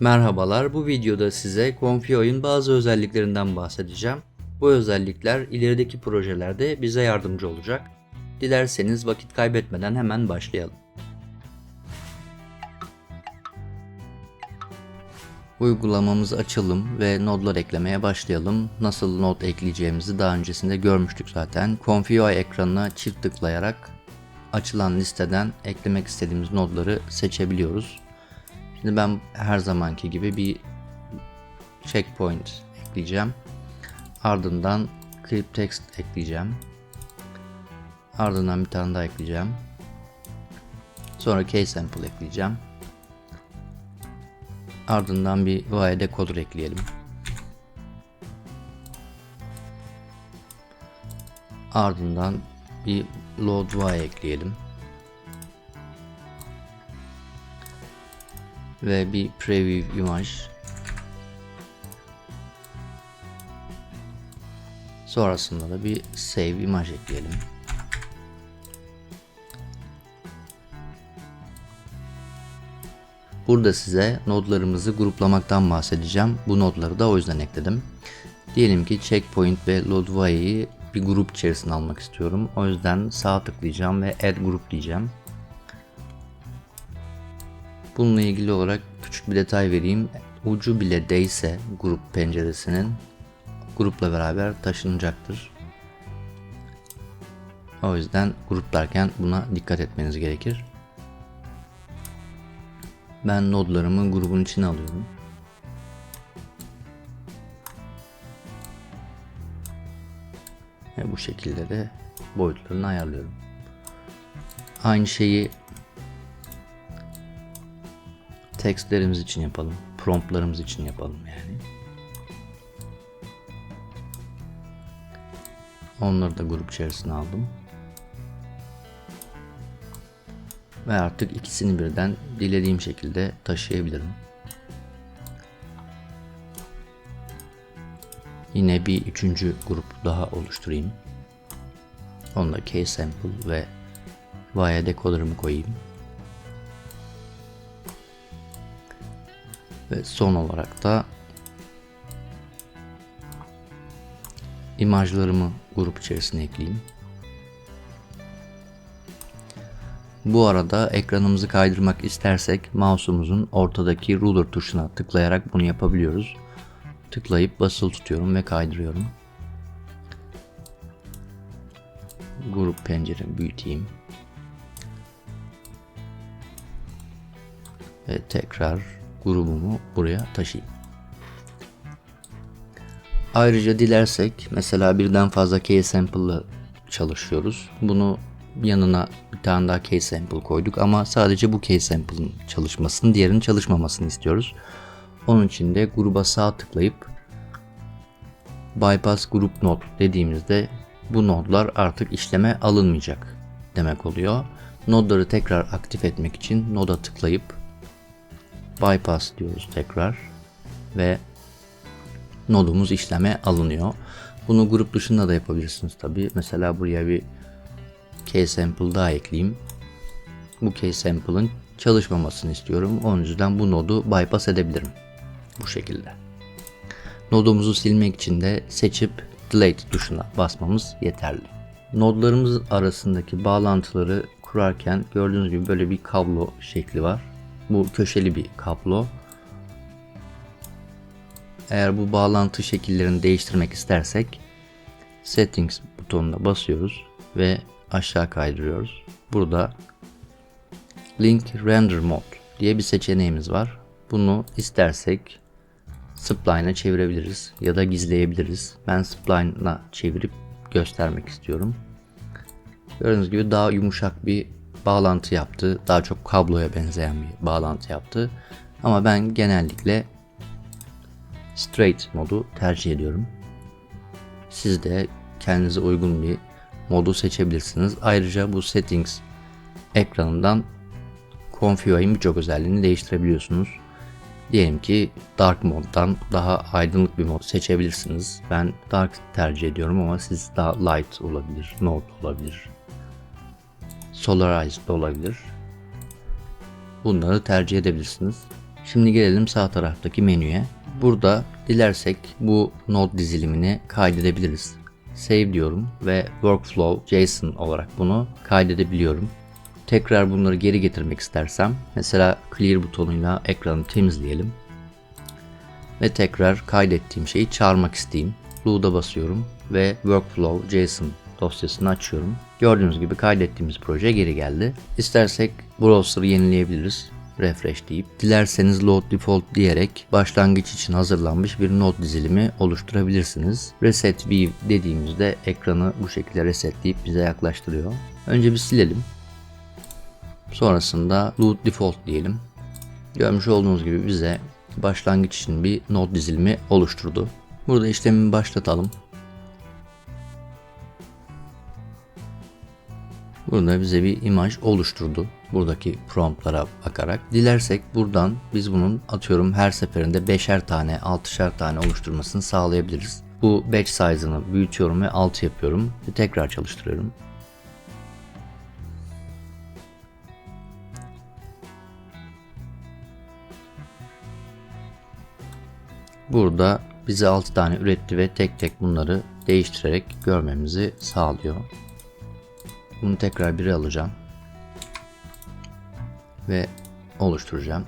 Merhabalar, bu videoda size Confio'nun bazı özelliklerinden bahsedeceğim. Bu özellikler ilerideki projelerde bize yardımcı olacak. Dilerseniz vakit kaybetmeden hemen başlayalım. Uygulamamızı açalım ve nodlar eklemeye başlayalım. Nasıl nod ekleyeceğimizi daha öncesinde görmüştük zaten. Confio ekranına çift tıklayarak açılan listeden eklemek istediğimiz nodları seçebiliyoruz. Şimdi ben her zamanki gibi bir checkpoint ekleyeceğim. Ardından clip text ekleyeceğim. Ardından bir tane daha ekleyeceğim. Sonra keysample ekleyeceğim. Ardından bir void decoder ekleyelim. Ardından bir load y ekleyelim. Ve bir preview imaj. Sonrasında da bir save imaj ekleyelim. Burada size nodlarımızı gruplamaktan bahsedeceğim. Bu nodları da o yüzden ekledim. Diyelim ki checkpoint ve loadway'i bir grup içerisine almak istiyorum. O yüzden sağ tıklayacağım ve add group diyeceğim. Bununla ilgili olarak küçük bir detay vereyim. Ucu bile değse grup penceresinin grupla beraber taşınacaktır. O yüzden gruplarken buna dikkat etmeniz gerekir. Ben nodlarımı grubun içine alıyorum. Ve bu şekilde de boyutlarını ayarlıyorum. Aynı şeyi textlerimiz için yapalım. Promptlarımız için yapalım yani. Onları da grup içerisine aldım. Ve artık ikisini birden dilediğim şekilde taşıyabilirim. Yine bir üçüncü grup daha oluşturayım. Onda keysample ve via decoder'ımı koyayım. Ve son olarak da imajlarımı grup içerisine ekleyeyim. Bu arada ekranımızı kaydırmak istersek mouse'umuzun ortadaki ruler tuşuna tıklayarak bunu yapabiliyoruz. Tıklayıp basılı tutuyorum ve kaydırıyorum. Grup penceremi büyüteyim. Ve tekrar grubumu buraya taşıyayım. Ayrıca dilersek mesela birden fazla key sample'la çalışıyoruz. Bunu yanına bir tane daha key sample koyduk ama sadece bu key sample'ın çalışmasını, diğerinin çalışmamasını istiyoruz. Onun için de gruba sağ tıklayıp bypass group node dediğimizde bu nodlar artık işleme alınmayacak demek oluyor. Nodları tekrar aktif etmek için noda tıklayıp bypass diyoruz tekrar ve nodumuz işleme alınıyor. Bunu grup dışında da yapabilirsiniz tabi. Mesela buraya bir key sample daha ekleyeyim. Bu key sample'ın çalışmamasını istiyorum. Onun yüzden bu nodu bypass edebilirim. Bu şekilde. Nodumuzu silmek için de seçip delete tuşuna basmamız yeterli. Nodlarımız arasındaki bağlantıları kurarken gördüğünüz gibi böyle bir kablo şekli var. Bu köşeli bir kablo. Eğer bu bağlantı şekillerini değiştirmek istersek Settings butonuna basıyoruz ve aşağı kaydırıyoruz. Burada Link Render Mode diye bir seçeneğimiz var. Bunu istersek spline'a çevirebiliriz ya da gizleyebiliriz. Ben spline'a çevirip göstermek istiyorum. Gördüğünüz gibi daha yumuşak bir bağlantı yaptı. Daha çok kabloya benzeyen bir bağlantı yaptı. Ama ben genellikle straight modu tercih ediyorum. Siz de kendinize uygun bir modu seçebilirsiniz. Ayrıca bu settings ekranından Configure'in birçok özelliğini değiştirebiliyorsunuz. Diyelim ki Dark moddan daha aydınlık bir mod seçebilirsiniz. Ben Dark tercih ediyorum ama siz daha Light olabilir, Note olabilir, Solarized olabilir. Bunları tercih edebilirsiniz. Şimdi gelelim sağ taraftaki menüye. Burada dilersek bu node dizilimini kaydedebiliriz. Save diyorum ve workflow JSON olarak bunu kaydedebiliyorum. Tekrar bunları geri getirmek istersem mesela clear butonuyla ekranı temizleyelim. Ve tekrar kaydettiğim şeyi çağırmak isteyeyim. Load'a basıyorum ve workflow JSON dosyasını açıyorum. Gördüğünüz gibi kaydettiğimiz proje geri geldi. İstersek browser'ı yenileyebiliriz. Refresh deyip dilerseniz load default diyerek başlangıç için hazırlanmış bir node dizilimi oluşturabilirsiniz. Reset view dediğimizde ekranı bu şekilde resetleyip bize yaklaştırıyor. Önce bir silelim. Sonrasında load default diyelim. Görmüş olduğunuz gibi bize başlangıç için bir node dizilimi oluşturdu. Burada işlemi başlatalım. Burada bize bir imaj oluşturdu. Buradaki promptlara bakarak. Dilersek buradan biz bunun atıyorum her seferinde beşer tane, altışar tane oluşturmasını sağlayabiliriz. Bu batch size'ını büyütüyorum ve 6 yapıyorum ve tekrar çalıştırıyorum. Burada bize 6 tane üretti ve tek tek bunları değiştirerek görmemizi sağlıyor. Bunu tekrar biri alacağım. Ve oluşturacağım.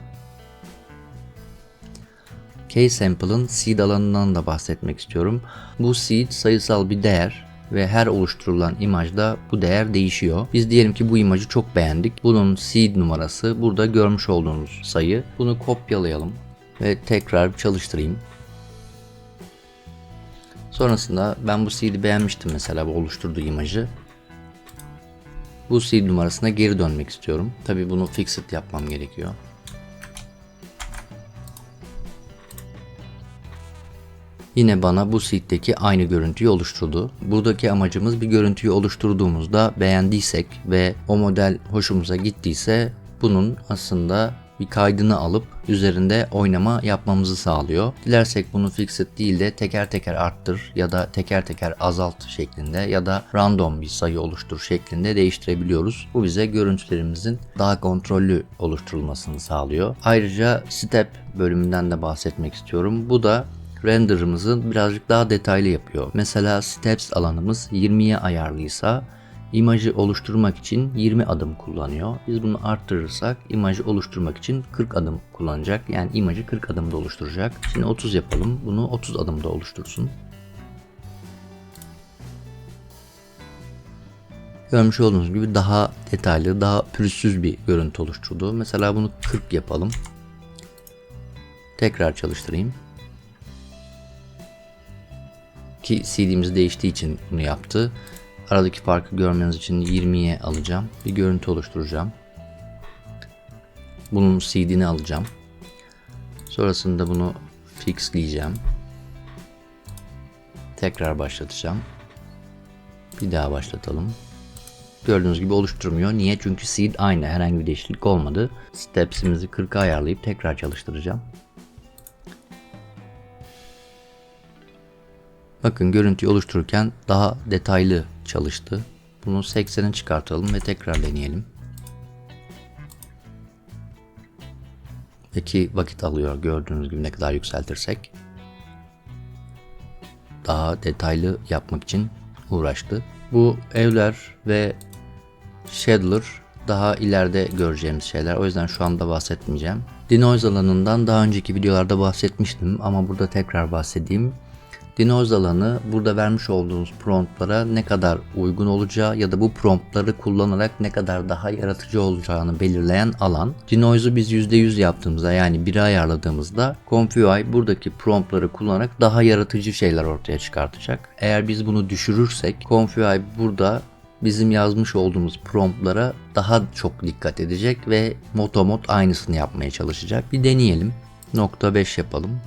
K-Sample'ın seed alanından da bahsetmek istiyorum. Bu seed sayısal bir değer ve her oluşturulan imajda bu değer değişiyor. Biz diyelim ki bu imajı çok beğendik. Bunun seed numarası burada görmüş olduğunuz sayı. Bunu kopyalayalım ve tekrar çalıştırayım. Sonrasında ben bu seed'i beğenmiştim mesela bu oluşturduğu imajı. Bu seed numarasına geri dönmek istiyorum. Tabi bunu fixed yapmam gerekiyor. Yine bana bu seed'deki aynı görüntüyü oluşturdu. Buradaki amacımız bir görüntüyü oluşturduğumuzda beğendiysek ve o model hoşumuza gittiyse bunun aslında bir kaydını alıp üzerinde oynama yapmamızı sağlıyor. Dilersek bunu fixed değil de teker teker arttır ya da teker teker azalt şeklinde ya da random bir sayı oluştur şeklinde değiştirebiliyoruz. Bu bize görüntülerimizin daha kontrollü oluşturulmasını sağlıyor. Ayrıca step bölümünden de bahsetmek istiyorum. Bu da render'ımızı birazcık daha detaylı yapıyor. Mesela steps alanımız 20'ye ayarlıysa imajı oluşturmak için 20 adım kullanıyor. Biz bunu arttırırsak imajı oluşturmak için 40 adım kullanacak. Yani imajı 40 adımda oluşturacak. Şimdi 30 yapalım. Bunu 30 adımda oluştursun. Görmüş olduğunuz gibi daha detaylı, daha pürüzsüz bir görüntü oluşturdu. Mesela bunu 40 yapalım. Tekrar çalıştırayım. Ki CD'miz değiştiği için bunu yaptı. Aradaki farkı görmeniz için 20'ye alacağım. Bir görüntü oluşturacağım. Bunun CD'ni alacağım. Sonrasında bunu fixleyeceğim. Tekrar başlatacağım. Bir daha başlatalım. Gördüğünüz gibi oluşturmuyor. Niye? Çünkü seed aynı. Herhangi bir değişiklik olmadı. Steps'imizi 40'a ayarlayıp tekrar çalıştıracağım. Bakın görüntüyü oluştururken daha detaylı çalıştı. Bunu 80'e çıkartalım ve tekrar deneyelim. Peki vakit alıyor gördüğünüz gibi ne kadar yükseltirsek. Daha detaylı yapmak için uğraştı. Bu evler ve Shadler daha ileride göreceğimiz şeyler. O yüzden şu anda bahsetmeyeceğim. Denoise alanından daha önceki videolarda bahsetmiştim ama burada tekrar bahsedeyim. Denoise alanı burada vermiş olduğunuz promptlara ne kadar uygun olacağı ya da bu promptları kullanarak ne kadar daha yaratıcı olacağını belirleyen alan. Denoise'u biz %100 yaptığımızda yani 1'e ayarladığımızda ComfyUI buradaki promptları kullanarak daha yaratıcı şeyler ortaya çıkartacak. Eğer biz bunu düşürürsek ComfyUI burada bizim yazmış olduğumuz promptlara daha çok dikkat edecek ve motomot aynısını yapmaya çalışacak. Bir deneyelim. Nokta 5 yapalım.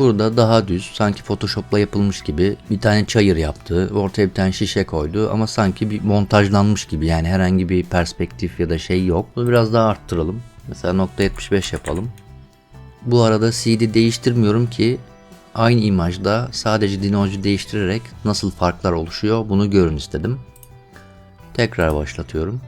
Burada daha düz, sanki Photoshop'la yapılmış gibi bir tane çayır yaptı, ortaya bir tane şişe koydu ama sanki bir montajlanmış gibi yani herhangi bir perspektif ya da şey yok. Bunu biraz daha arttıralım. Mesela nokta 75 yapalım. Bu arada CD değiştirmiyorum ki aynı imajda sadece dinocu değiştirerek nasıl farklar oluşuyor bunu görün istedim. Tekrar başlatıyorum.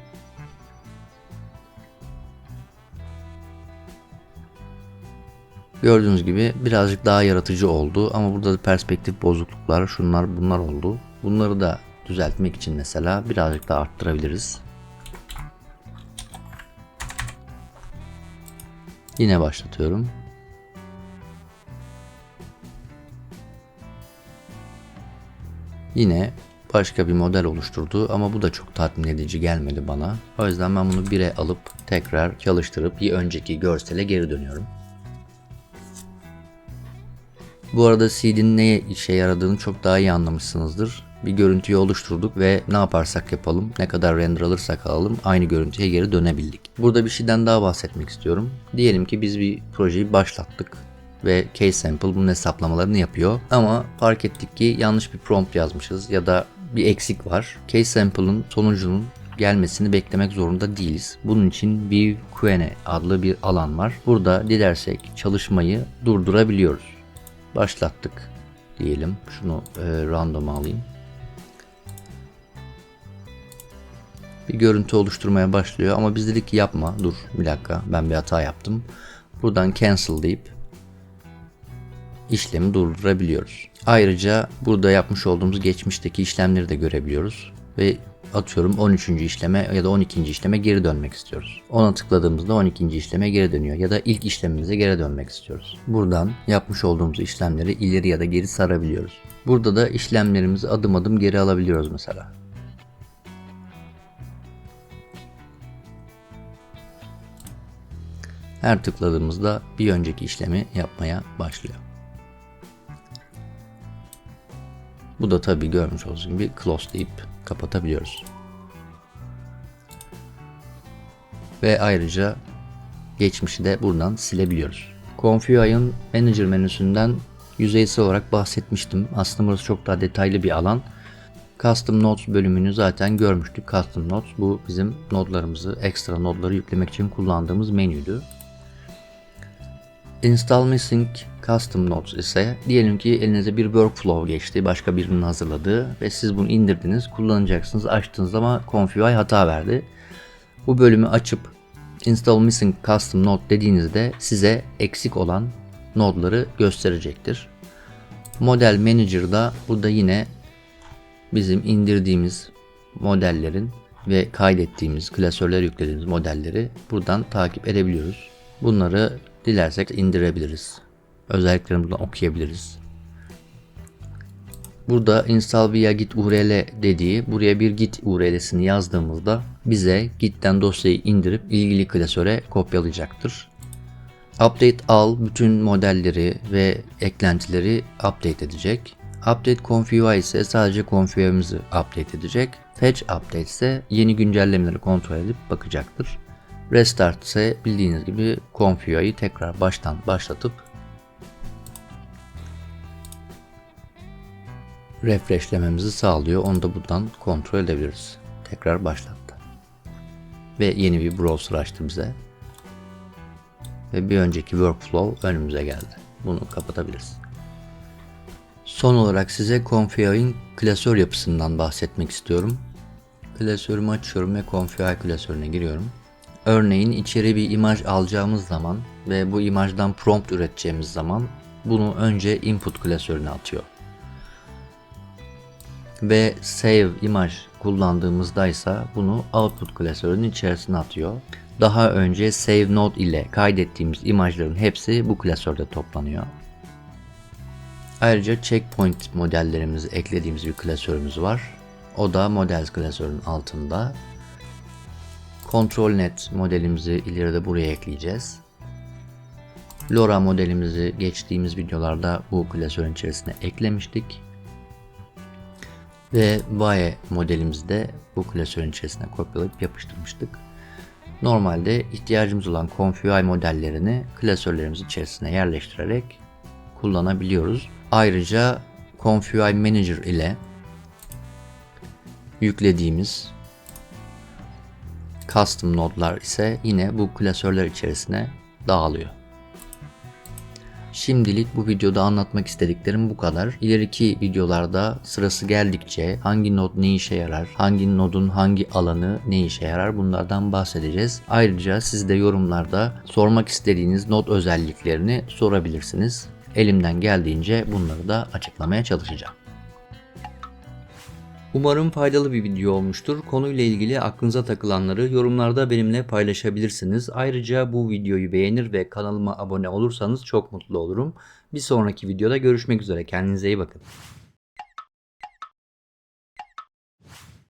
Gördüğünüz gibi birazcık daha yaratıcı oldu ama burada da perspektif bozukluklar şunlar bunlar oldu. Bunları da düzeltmek için mesela birazcık daha arttırabiliriz. Yine başlatıyorum. Yine başka bir model oluşturdu ama bu da çok tatmin edici gelmedi bana. O yüzden ben bunu 1'e alıp tekrar çalıştırıp bir önceki görsele geri dönüyorum. Bu arada CD'nin neye işe yaradığını çok daha iyi anlamışsınızdır. Bir görüntüyü oluşturduk ve ne yaparsak yapalım, ne kadar render alırsak alalım aynı görüntüye geri dönebildik. Burada bir şeyden daha bahsetmek istiyorum. Diyelim ki biz bir projeyi başlattık ve K-Sample bunun hesaplamalarını yapıyor. Ama fark ettik ki yanlış bir prompt yazmışız ya da bir eksik var. K-Sample'ın sonucunun gelmesini beklemek zorunda değiliz. Bunun için bir Q&A adlı bir alan var. Burada dilersek çalışmayı durdurabiliyoruz. Başlattık diyelim. Şunu e, random alayım. Bir görüntü oluşturmaya başlıyor ama biz dedik ki yapma dur bir dakika ben bir hata yaptım. Buradan cancel deyip işlemi durdurabiliyoruz. Ayrıca burada yapmış olduğumuz geçmişteki işlemleri de görebiliyoruz ve atıyorum 13. işleme ya da 12. işleme geri dönmek istiyoruz. Ona tıkladığımızda 12. işleme geri dönüyor ya da ilk işlemimize geri dönmek istiyoruz. Buradan yapmış olduğumuz işlemleri ileri ya da geri sarabiliyoruz. Burada da işlemlerimizi adım adım geri alabiliyoruz mesela. Her tıkladığımızda bir önceki işlemi yapmaya başlıyor. Bu da tabi görmüş olduğunuz gibi close deyip kapatabiliyoruz. Ve ayrıca geçmişi de buradan silebiliyoruz. ConfigUI'ın Manager menüsünden yüzeysel olarak bahsetmiştim. Aslında burası çok daha detaylı bir alan. Custom Nodes bölümünü zaten görmüştük. Custom Nodes bu bizim nodlarımızı, ekstra nodları yüklemek için kullandığımız menüydü. Install Missing Custom Nodes ise diyelim ki elinize bir workflow geçti, başka birinin hazırladığı ve siz bunu indirdiniz, kullanacaksınız, açtığınız ama ConfigUI hata verdi. Bu bölümü açıp Install Missing Custom Node dediğinizde size eksik olan nodları gösterecektir. Model Manager'da burada yine bizim indirdiğimiz modellerin ve kaydettiğimiz, klasörler yüklediğimiz modelleri buradan takip edebiliyoruz. Bunları dilersek indirebiliriz. Özelliklerini buradan okuyabiliriz. Burada install via git url dediği buraya bir git url'sini yazdığımızda bize git'ten dosyayı indirip ilgili klasöre kopyalayacaktır. Update al bütün modelleri ve eklentileri update edecek. Update config ise sadece config'imizi update edecek. Fetch update ise yeni güncellemeleri kontrol edip bakacaktır. Restart ise bildiğiniz gibi config'yi tekrar baştan başlatıp refreshlememizi sağlıyor. Onu da buradan kontrol edebiliriz. Tekrar başlattı. Ve yeni bir browser açtı bize. Ve bir önceki workflow önümüze geldi. Bunu kapatabiliriz. Son olarak size Config'in klasör yapısından bahsetmek istiyorum. Klasörümü açıyorum ve Config klasörüne giriyorum. Örneğin içeri bir imaj alacağımız zaman ve bu imajdan prompt üreteceğimiz zaman bunu önce input klasörüne atıyor. Ve save imaj kullandığımızda ise bunu output klasörünün içerisine atıyor. Daha önce save node ile kaydettiğimiz imajların hepsi bu klasörde toplanıyor. Ayrıca checkpoint modellerimizi eklediğimiz bir klasörümüz var. O da models klasörünün altında. ControlNet modelimizi ileride buraya ekleyeceğiz. LoRa modelimizi geçtiğimiz videolarda bu klasörün içerisine eklemiştik. Ve Vae modelimizi de bu klasörün içerisine kopyalayıp yapıştırmıştık. Normalde ihtiyacımız olan ConfigUI modellerini klasörlerimiz içerisine yerleştirerek kullanabiliyoruz. Ayrıca ConfigUI Manager ile yüklediğimiz custom nodlar ise yine bu klasörler içerisine dağılıyor. Şimdilik bu videoda anlatmak istediklerim bu kadar. İleriki videolarda sırası geldikçe hangi nod ne işe yarar, hangi nodun hangi alanı ne işe yarar bunlardan bahsedeceğiz. Ayrıca siz de yorumlarda sormak istediğiniz nod özelliklerini sorabilirsiniz. Elimden geldiğince bunları da açıklamaya çalışacağım. Umarım faydalı bir video olmuştur. Konuyla ilgili aklınıza takılanları yorumlarda benimle paylaşabilirsiniz. Ayrıca bu videoyu beğenir ve kanalıma abone olursanız çok mutlu olurum. Bir sonraki videoda görüşmek üzere. Kendinize iyi bakın.